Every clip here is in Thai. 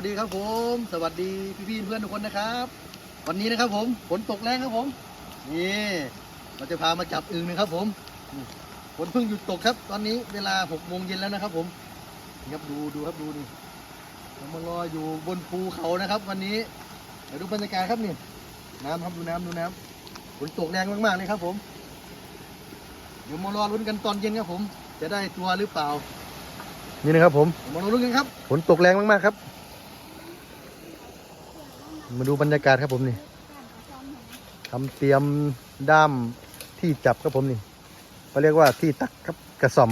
วัสดีครับผม สวัสดีพี่ๆเพื่อนทุกคนนะครับ วันนี้นะครับผมฝนตกแรงครับผม นี่เราจะพามาจับอึ่งนะครับผมนี่ฝนเพิ่งหยุดตกครับ ตอนนี้เวลาหกโมงเย็นแล้วนะครับผมนี่ครับดูดูครับดูนี่เรามารออยู่บนภูเขานะครับ วันนี้เดี๋ยวดูบรรยากาศครับนี่น้ำครับดูน้ำดูน้ำฝนตกแรงมากๆเลยครับผมเดี๋ยวมารอลุ้นกันตอนเย็นครับผม จะได้ตัวหรือเปล่า นี่นะครับผมมารอลุ้นกันครับฝนตกแรงมากๆครับ มาดูบรรยากาศครับผมนี่ทำเตรียมด้ามที่จับครับผมนี่เขาเรียกว่าที่ตักครับกระสอม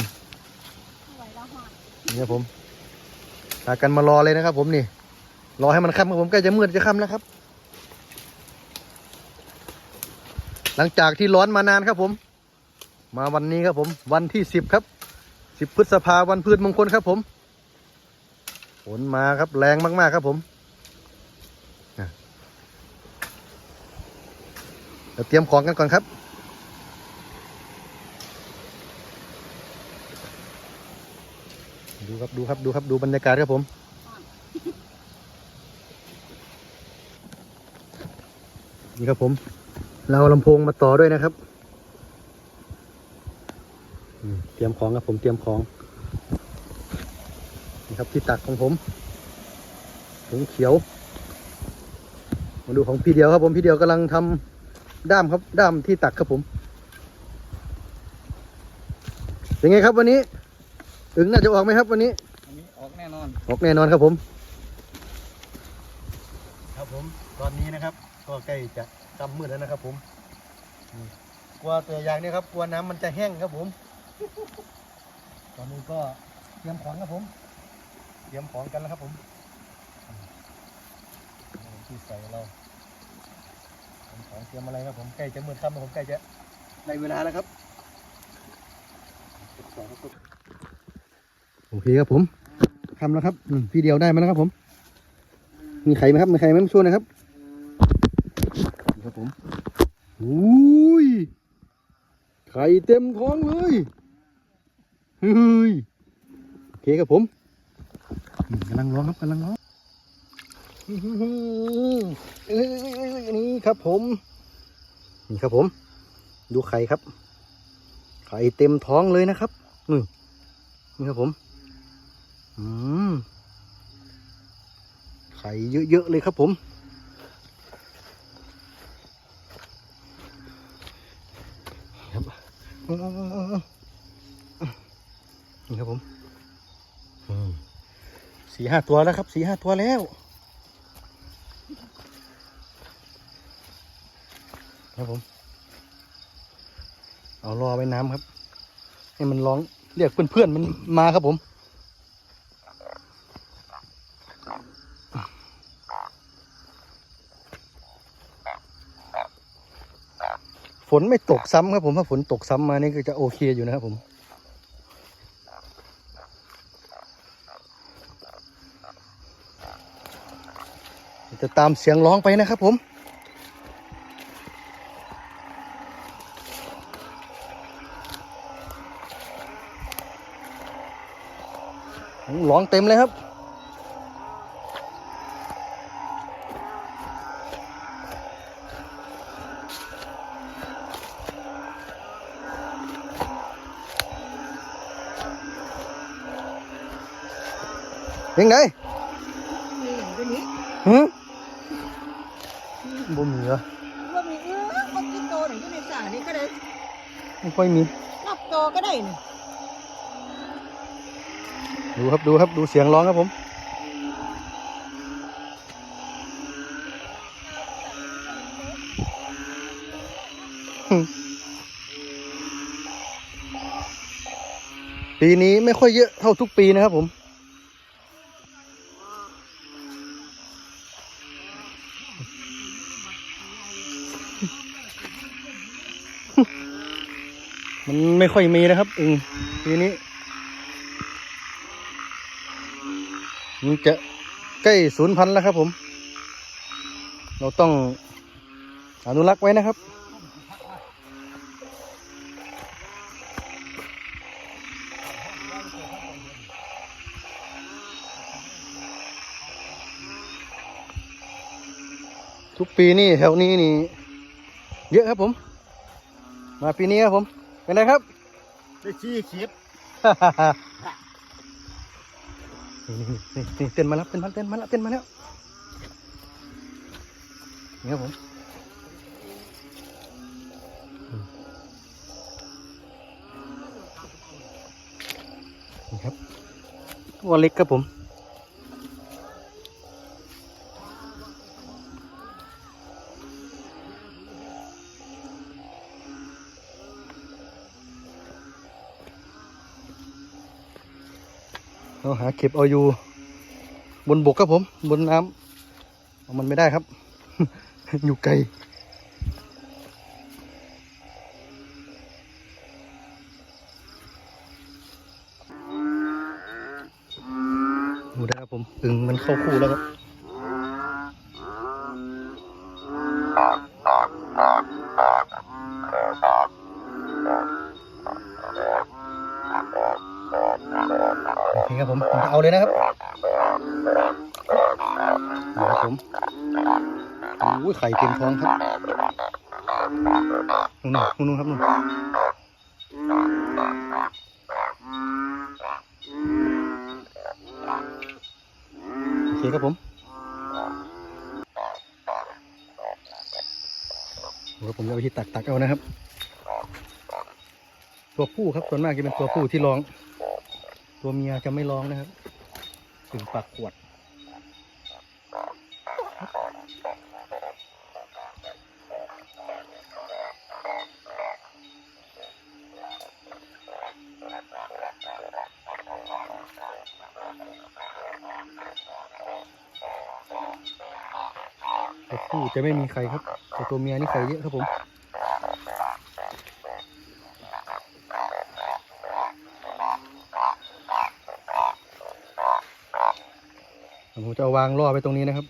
นี่ครับผมพากันมารอเลยนะครับ ผมนี่ รอให้มันค่ำครับผมใกล้จะมืดจะค่ำแล้วครับ หลังจากที่ร้อนมานานครับผม มาวันนี้ครับผม วันที่สิบครับสิบพฤษภาวันพืชมงคลครับผมฝนมาครับแรงมากๆครับผม ดี๋ยวเตรียมของกันก่อนครับ ดูครับดูครับดูครับดูบรรยากาศครับผมนี่ครับผม เราลำโพงมาต่อด้วยนะครับเตรียมของครับผมเตรียมของนี่ครับที่ตักของผมถุงเขียว มาดูของพี่เดียวครับผมพี่เดียวกำลังทำ ด้ามครับ ด้ามที่ตักครับผมเป็นไงครับวันนี้อึงน่าจะออกไหมครับวันนี้อันนี้ออกแน่นอน ออกแน่นอนครับผม ครับผม ตอนนี้นะครับ ก็ใกล้จะกำมืดแล้วนะครับ ผมอืมกลัวตัวอย่างนี้ครับ กลัวน้ำมันจะแห้งครับผม ตอนนี้ก็เตรียมของครับผม เตรียมของกันแล้วครับผมอืมที่ใส่เรา ผมของเตรียมอะไรครับผมใกล้จะมืดค่ำแล้วผมใกล้จะในเวลาแล้วครับโอเคครับผมทำแล้วครับอืมพี่เดียวได้มาแล้วครับผม มีไข่ไหมครับมีไข่ไหมมาช่วยหนะครับนี่ครับผมอุ้ยไข่เต็มท้องเลยเฮ้ยโอเคครับผมอืมกำลังร้องครับกำลังร้องอื้อหือเอ้ย นี่ครับผม นี่ครับผม ดูไข่ครับ ไข่เต็มท้องเลยนะครับนี่นี่ครับผม อืม ไข่เยอะๆเลยครับผมครับนี่ครับผมสี่ห้าตัวแล้วครับสี่ห้าตัวแล้ว ครับผม เอารอไว้น้ำครับ ให้มันร้องเรียกเพื่อนๆมันมาครับผมฝนไม่ตกซ้ำครับผมถ้าฝนตกซ้ำมานี่ก็จะโอเคอยู่นะครับผม จะตามเสียงร้องไปนะครับผม ร้องเต็มเลยครับ ยังไงมีอย่างตัวนี้หืมบ่มีเหรอว่ามีเออมันกินโตหนึ่งอยู่ในสานี่ก็ได้ไม่ค่อยมีนับโตก็ได้นี่ ดูครับดูครับดูเสียงร้องครับผมปีนี้ไม่ค่อยเยอะเท่าทุกปีนะครับผม มันไม่ค่อยมีนะครับอึงปีนี้ มันจะใกล้ศูนย์พันธุ์แล้วครับผม เราต้องอนุรักษ์ไว้นะครับนทุกปีนี่แถวนี้นี่ เยอะครับผม มาปีนี้ครับผม เป็นไงครับ ได้ชี้คิดนี่ นี่นี่เต้นมาแล้วเต้นมาเต้นมาแล้วเต้นมาแล้วนี่ครับผมอืมนี่ครับตัวเล็กครับผม เก็บเอาอยู่ บนบกครับผม บนน้ำมันไม่ได้ครับ อยู่ไกลดูได้ครับผมอึงมันเข้าคู่แล้วครับ โอเคครับผมผมจะเอาเลยนะครับนะครับผมโอ้ยไข่เต็มท้องครับนู่นนู่นนู่นครับนู่นโอเคครับผมเดี๋ยวผมจะเอาที่ตักตักเอานะครับ ตัวผู้ครับส่วนมากจะเป็นตัวผู้ที่ร้อง ตัวเมียจะไม่ร้องนะครับ ถึงปากขวด ตัวผู้จะไม่มีไข่ครับ แต่ตัวเมียนี่ไข่เยอะครับผม จะาวางล่อไปตรงนี้นะครับ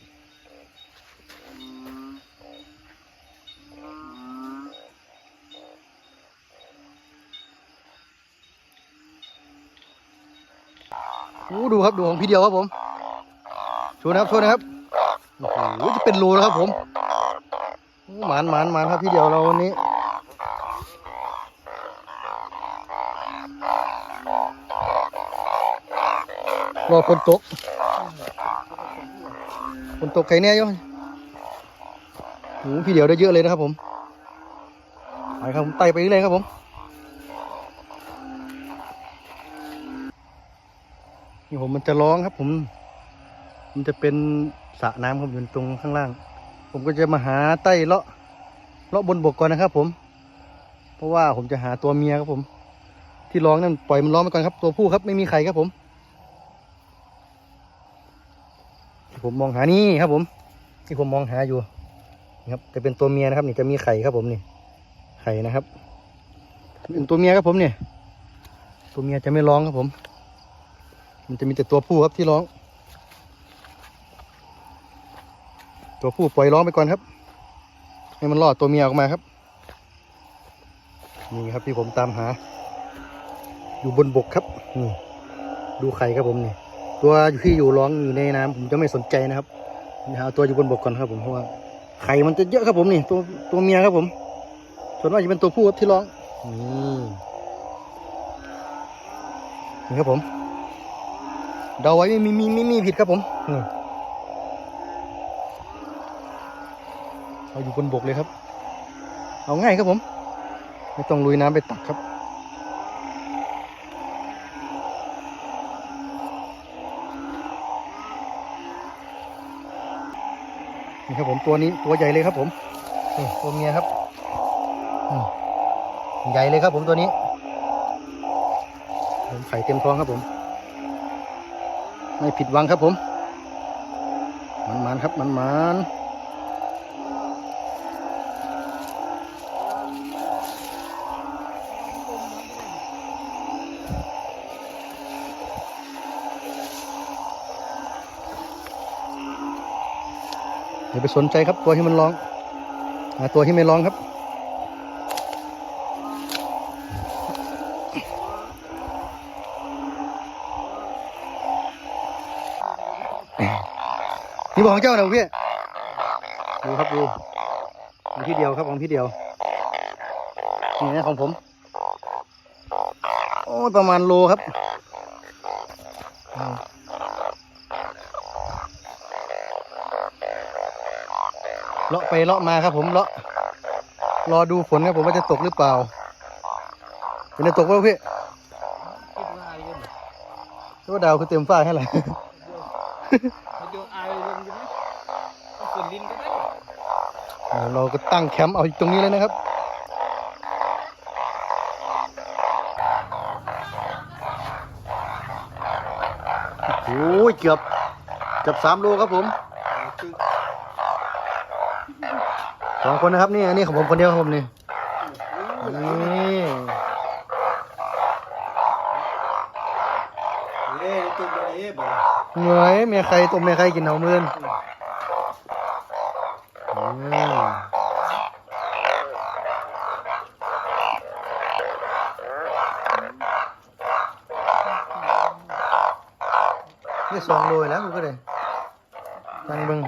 โอ้ดูครับดูของพี่เดียวครับผมชว์นะครับชว์นะครับ โอ้โหจะเป็นโลแล้วครับผมหมานหมานหมานครับพี่เดียวเราวันนี้รอคนตก คนตกไข่แน่ยุ่โอ้พี่เดียวได้เยอะเลยนะครับผมไปครับผมไต่ไปเรื่อยครับผมนี่ผมมันจะร้องครับผม มันจะเป็นสระน้ำครับอยู่ตรงข้างล่าง ผมก็จะมาหาใต้เลาะเลาะบนบกก่อนนะครับ ผม เพราะว่าผมจะหาตัวเมียครับผม ที่ร้องนั่นปล่อยมันร้องไปก่อนครับ ตัวผู้ครับไม่มีไข่ครับผม ที่ ผมมองหานี่ครับผม ที่ผมมองหาอยู่นี่ครับจะเป็นตัวเมียนะครับ นี่จะมีไข่ครับผมนี่ ไข่นะครับ เป็นตัวเมียครับผมเนี่ย ตัวเมียจะไม่ร้องครับผม มันจะมีแต่ตัวผู้ครับที่ร้อง ตัวผู้ปล่อยร้องไปก่อนครับ ให้มันรอดตัวเมียออกมาครับ นี่ครับที่ผมตามหา อยู่บนบกครับนี่ดูไข่ครับผมนี่ ตัวอยู่ที่อยู่ร้องอยู่ในน้ำผมจะไม่สนใจนะครับหาตัวอยู่บนบกก่อนครับ ผมเพราะว่าไข่มันจะเยอะครับผมนี่ตัวตัวเมียครับผม ส่วนมากจะเป็นตัวผู้ครับที่ร้องนี่นี่ครับผมเดาไว้ไม่มีไม่มีผิดครับผมนี่เอาอยู่บนบกเลยครับ เอาง่ายครับผม ไม่ต้องลุยน้ำไปตักครับ นี่ครับผมตัวนี้ตัวใหญ่เลยครับผมนี่ตัวเมียครับใหญ่เลยครับผมตัวนี้ผมไข่เต็มท้องครับผม ไม่ผิดหวังครับผมมันมันๆครับมันมัน อย่าไปสนใจครับ ตัวที่มันร้องหาตัวที่ไม่ร้องครับ นี่บอกของเจ้าหนะพี่ดูครับดูของพี่เดียวครับของพี่เดียวนี่นะของผม โอ้ประมาณโลครับอืมเลาะ ไปเลาะมาครับ ผมเลาะรอดูฝนครับผมว่าจะตกหรือเปล่าเป็นจะตกไหมพี่คิดว่าอายอยู่ที่ว่าดาวคือเต็มฟ้าให้ไรมันจะอายลงอยู่ไหมฝนดินก็ได้เราก็ตั้งแคมป์เอาตรงนี้เลยนะครับโอ้ยเกือบเกือบสามโลครับผม องคนนะครับนี่อันนี้ของผมคนเดียวครับผมนี่นี่เล่ตุ้มเล่บ่เหนื่อยเมียใครตุ้มเมียใครกินเหนามือนอืมนี่สองโลแล้วกูก็เลยตังบิง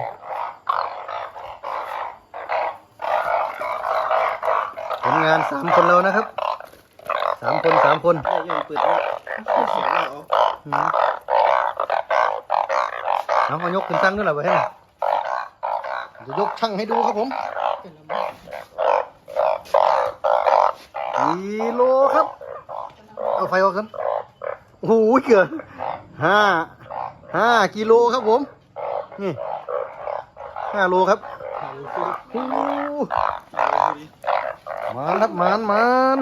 ลงานสามคนแล้วนะครับสามคนสามคนได้ยังเปิดแล้วเสียงเราเอาอืมเอาเอายกขึ้นตั้งด้วยเหรอไปให้หน่อยจะยกช่างให้ดูครับผมกิโลครับ เอาไฟออกกันโอ้โหเกือบห้าห้ากิโลครับผม นี่ห้าโลครับโอ้โห มานครับมานมาน